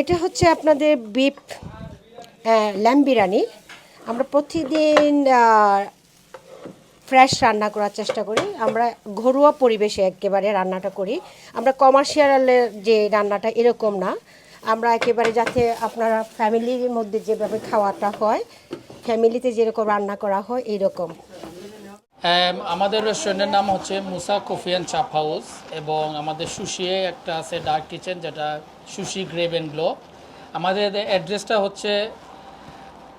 এটা হচ্ছে আপনাদের বিফ ল্যাম্ব বিরিয়ানি। আমরা প্রতিদিন ফ্রেশ রান্না করার চেষ্টা করি। আমরা ঘরোয়া পরিবেশে একেবারে রান্নাটা করি। আমরা কমার্শিয়ালের যে রান্নাটা এরকম না। আমরা একেবারে যাতে আপনারা ফ্যামিলির মধ্যে যেভাবে খাওয়াটা হয় ফ্যামিলিতে যেরকম রান্না করা হয়, এইরকম। আমাদের রেস্টুরেন্টের নাম হচ্ছে Musa coffee and chaap house এবং আমাদের সুশিয়ে একটা আছে ডার্ক কিচেন যেটা সুশি গ্রেভ অ্যান্ড গ্লো আমাদের অ্যাড্রেসটা হচ্ছে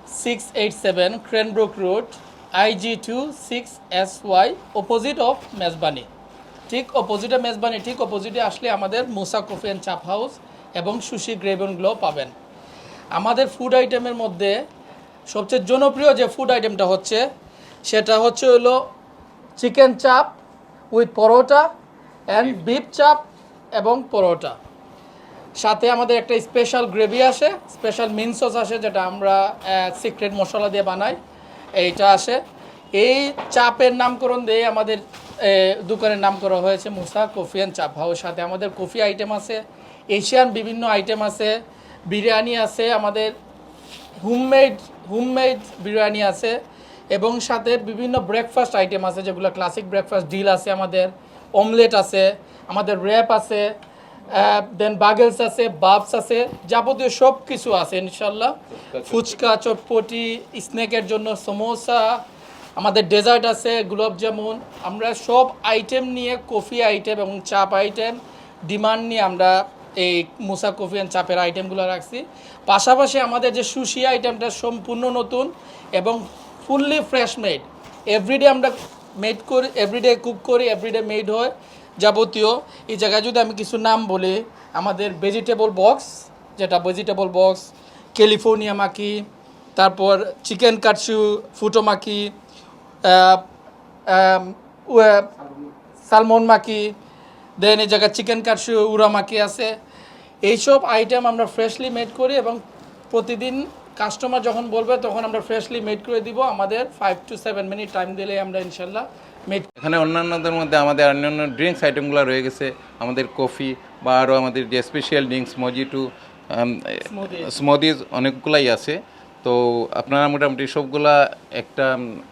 six eight seven Cranbrook road IG two six S Y opposite of Mezbani ঠিক অপোজিটে মেজবানি ঠিক অপোজিটে আসলে আমাদের Musa coffee and chaap house এবং সুশি গ্রেভ অ্যান্ড গ্লো পাবেন। আমাদের ফুড আইটেমের মধ্যে সবচেয়ে জনপ্রিয় যে ফুড আইটেমটা হচ্ছে সেটা হচ্ছে হলো চিকেন চাপ উইথ পরোটা অ্যান্ড বিফ চাপ এবং পরোটা। সাথে আমাদের একটা স্পেশাল গ্রেভি আসে স্পেশাল মিন সস আসে যেটা আমরা সিক্রেট মশলা দিয়ে বানাই। এইটা আসে। এই চাপের নামকরণ দিয়ে আমাদের দোকানের নাম করা হয়েছে Musa coffee and chaap house. সাথে আমাদের কফি আইটেম আছে এশিয়ান বিভিন্ন আইটেম আছে বিরিয়ানি আছে আমাদের হোমমেড হোমমেড বিরিয়ানি আছে। এবং সাথে বিভিন্ন ব্রেকফাস্ট আইটেম আছে যেগুলো ক্লাসিক ব্রেকফাস্ট ডিল আছে আমাদের অমলেট আছে আমাদের র্যাপ আছে দেন বাগেলস আছে বাবস আছে যাবতীয় সব কিছু আছে ইনশাল্লাহ ফুচকা চটপটি। স্ন্যাকের জন্য সমোসা আমাদের ডেজার্ট আছে গুলাব জামুন আমরা সব আইটেম নিয়ে কফি আইটেম এবং চাপ আইটেম ডিমান্ড নিয়ে আমরা এই মুসা কফি অ্যান্ড চাপের আইটেমগুলো রাখছি। পাশাপাশি আমাদের যে সুশি আইটেমটা সম্পূর্ণ নতুন এবং ফুললি ফ্রেশ মেড। এভরিডে আমরা মেড করি এভরিডে কুক করি এভরিডে মেড হয়, যাবতীয়। এই জায়গায় যদি আমি কিছু নাম বলি, আমাদের ভেজিটেবল বক্স যেটা ভেজিটেবল বক্স ক্যালিফোর্নিয়া মাকি তারপর চিকেন কাটসু ফুটো মাকি সালমন মাকি দেন এই জায়গায় চিকেন কাটসু উড়া মাকি আছে। এইসব আইটেম আমরা ফ্রেশলি মেড করি এবং প্রতিদিন কাস্টমার যখন বলবে তখন আমরা ফ্রেশলি মেড করে দিব। আমাদের five to seven minute time দিলে আমরা ইনশাল্লাহ মেড এখানে অন্যান্যদের মধ্যে আমাদের অন্যান্য ড্রিঙ্কস আইটেমগুলো রয়ে গেছে। আমাদের কফি বা আরও আমাদের যে স্পেশাল ড্রিঙ্কস মজিটু স্মুদিজ অনেকগুলাই আছে। তো আপনারা মোটামুটি সবগুলা একটা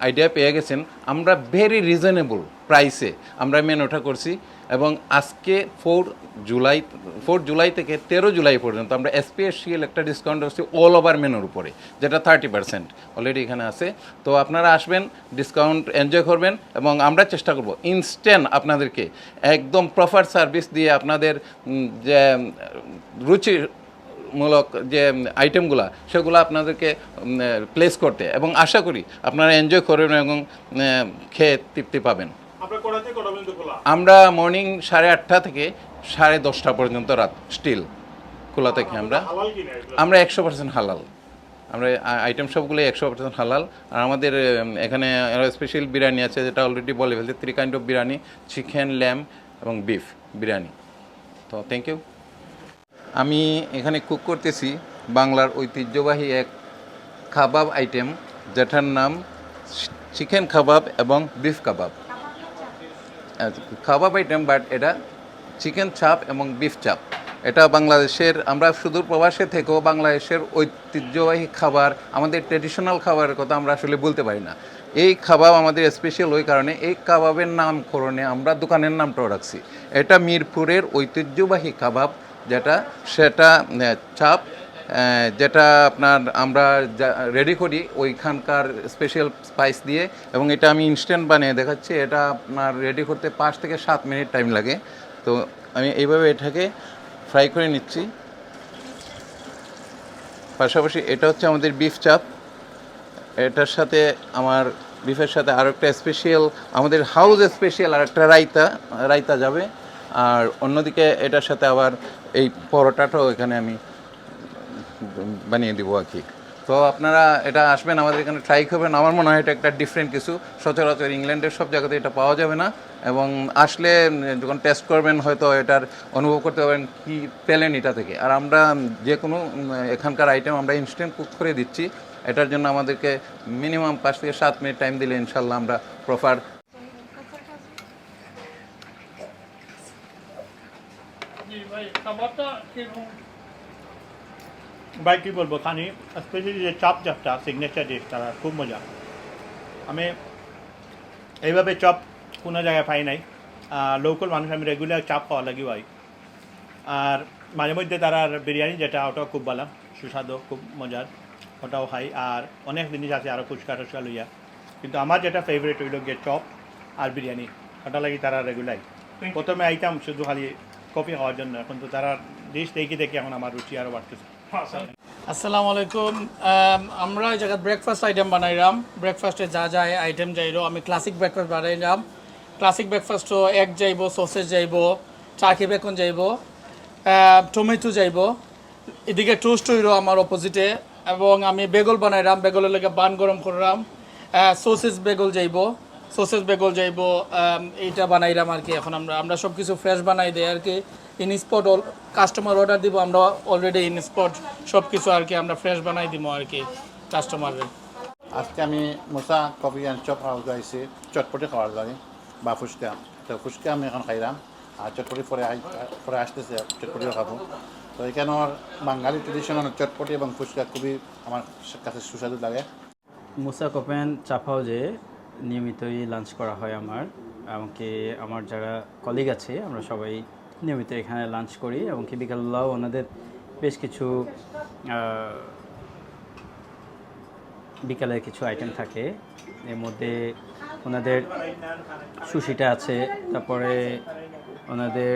আইডিয়া পেয়ে গেছেন। আমরা ভেরি রিজনেবল প্রাইসে আমরা মেনুটা করছি এবং আজকে ফোর জুলাই ফোর জুলাই থেকে তেরো জুলাই পর্যন্ত আমরা স্পেশাল একটা ডিসকাউন্ট হচ্ছে অল ওভার মেনুর উপরে, যেটা থার্টি পার্সেন্ট অলরেডি এখানে আছে। তো আপনারা আসবেন ডিসকাউন্ট এনজয় করবেন এবং আমরা চেষ্টা করব ইনস্ট্যান্ট আপনাদেরকে একদম প্রপার সার্ভিস দিয়ে আপনাদের যে রুচি মূলক যে আইটেমগুলো সেগুলো আপনাদেরকে প্লেস করতে। এবং আশা করি আপনারা এনজয় করবেন এবং খেয়ে তৃপ্তি পাবেন। আমরা মর্নিং সাড়ে আটটা থেকে সাড়ে দশটা পর্যন্ত রাত স্টিল খোলা থেকে আমরা? আমরা একশো পার্সেন্ট হালাল। আমরা আইটেম সবগুলো একশো পার্সেন্ট হালাল। আর আমাদের এখানে স্পেশাল বিরিয়ানি আছে যেটা অলরেডি বলে ফেলছে three kind of biryani chicken lamb এবং বিফ বিরিয়ানি। তো থ্যাংক ইউ আমি এখানে কুক করতেছি বাংলার ঐতিহ্যবাহী এক খাবাব আইটেম যেটার নাম চিকেন কাবাব এবং beef kebab kebab item but এটা চিকেন চাপ এবং বিফ চাপ এটা বাংলাদেশের, আমরা সুদূর প্রবাসে থেকেও বাংলাদেশের ঐতিহ্যবাহী খাবার, আমাদের ট্রেডিশনাল খাবারের কথা আমরা আসলে বলতে পারি না। এই কাবাব আমাদের স্পেশাল ওই কারণে, এই কাবাবের নামকরণে আমরা দোকানের নামটাও রাখছি। এটা মিরপুরের ঐতিহ্যবাহী কাবাব, যেটা সেটা চাপ যেটা আপনার আমরা রেডি করি, ওইখানকার স্পেশাল স্পাইস দিয়ে, এবং এটা আমি ইনস্ট্যান্ট বানিয়ে দেখাচ্ছি। এটা আপনার রেডি করতে পাঁচ থেকে সাত মিনিট টাইম লাগে। তো আমি এইভাবে এটাকে ফ্রাই করে নিচ্ছি। পাশাপাশি এটা হচ্ছে আমাদের বিফ চাপ এটার সাথে আমার বিফের সাথে আরও একটা স্পেশাল আমাদের হাউস স্পেশাল আর একটা রায়তা রায়তা যাবে। আর অন্যদিকে এটার সাথে আবার এই পরোটাটাও এখানে আমি বানিয়ে দিব আর কি। তো আপনারা এটা আসবেন, আমাদের এখানে ট্রাই করবেন। আমার মনে হয় এটা একটা ডিফারেন্ট কিছু। সচরাচর ইংল্যান্ডের সব জায়গাতে এটা পাওয়া যাবে না। এবং আসলে যখন টেস্ট করবেন, হয়তো এটার অনুভব করতে পারবেন কি পেলেন এটা থেকে। আর আমরা যে কোনো এখানকার আইটেম আমরা ইনস্ট্যান্ট কুক করে দিচ্ছি। এটার জন্য আমাদেরকে মিনিমাম পাঁচ থেকে সাত মিনিট টাইম দিলে ইনশাল্লাহ আমরা প্রপার ভাই ভাই কী বলব খানি স্পেশালি যে চপ চপটা সিগনেচার ডিশ তারা খুব মজা। আমি এইভাবে চপ কোনো জায়গায় পাই নাই। লোকাল মানুষ আমি রেগুলার চাপ খাওয়া লাগি ভাই। আর মাঝে মধ্যে তারা বিরিয়ানি যেটা ওটাও খুব ভালো সুস্বাদু খুব মজার ওটাও খাই। আর অনেক জিনিস আছে আরও ফুচকা টুচকা লইয়া। কিন্তু আমার যেটা ফেভারিট হইল গিয়ে চপ আর বিরিয়ানি ওটা লাগি তারা রেগুলাই প্রথমে আইতাম শুধু খালি কফি খাওয়ার জন্য এখন তো তারা ডিশ দেখি দেখি এখন আমার রুচি আরও বাড়তেছে। আসসালামু আলাইকুম। আমরা এই ব্রেকফাস্ট আইটেম বানাইলাম। ব্রেকফাস্টে যা যা আইটেম যাইলো, আমি ক্লাসিক ব্রেকফাস্ট বানাইলাম। ক্লাসিক ব্রেকফাস্টও এগ যাইব সসেজ যাইব চাকি বেকন যাইব টমেটো যাইব। এদিকে টোস্ট হইল আমার অপোজিটে এবং আমি বেগল বানাইলাম। বেগলের লেগে বান গরম করলাম। সসেজ বেগল যাইব। সসেজ বেগল যাইব এইটা বানাইলাম আর কি। এখন আমরা আমরা সব কিছু ফ্রেশ বানাই দেয় আর কি। ইন স্পট কাস্টমার অর্ডার দিব আমরা অলরেডি ইন স্পট সব কিছু আর কি আমরা ফ্রেশ বানাই দিব আর কি কাস্টমারের আজকে আমি Musa coffee and chop house আইসি চটপটি খাওয়ার লাগে বা ফুচকা। তো ফুচকা আমি এখন খাইলাম আর চটপটি পরে আই পরে আসতেছে চটপটিও খাব। তো এখানে আমার বাঙালি ট্রেডিশনাল চটপটি এবং ফুচকা খুবই আমার কাছে সুস্বাদু লাগে। মুসা কোপেন চাপ হাউজে নিয়মিতই লাঞ্চ করা হয় আমার। এমনকি আমার যারা কলিগ আছে আমরা সবাই নিয়মিত এখানে লাঞ্চ করি এবং এমনকি বিকালবেলাও ওনাদের বেশ কিছু আহ, বিকালে কিছু আইটেম থাকে। এর মধ্যে ওনাদের সুশিটা আছে তারপরে ওনাদের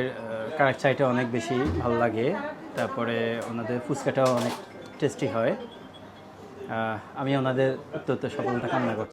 কারেক্ট চাইটা অনেক বেশি ভালো লাগে তারপরে ওনাদের ফুচকাটাও অনেক টেস্টি হয়। আমি ওনাদের অত্যন্ত সফলতা কামনা করছি।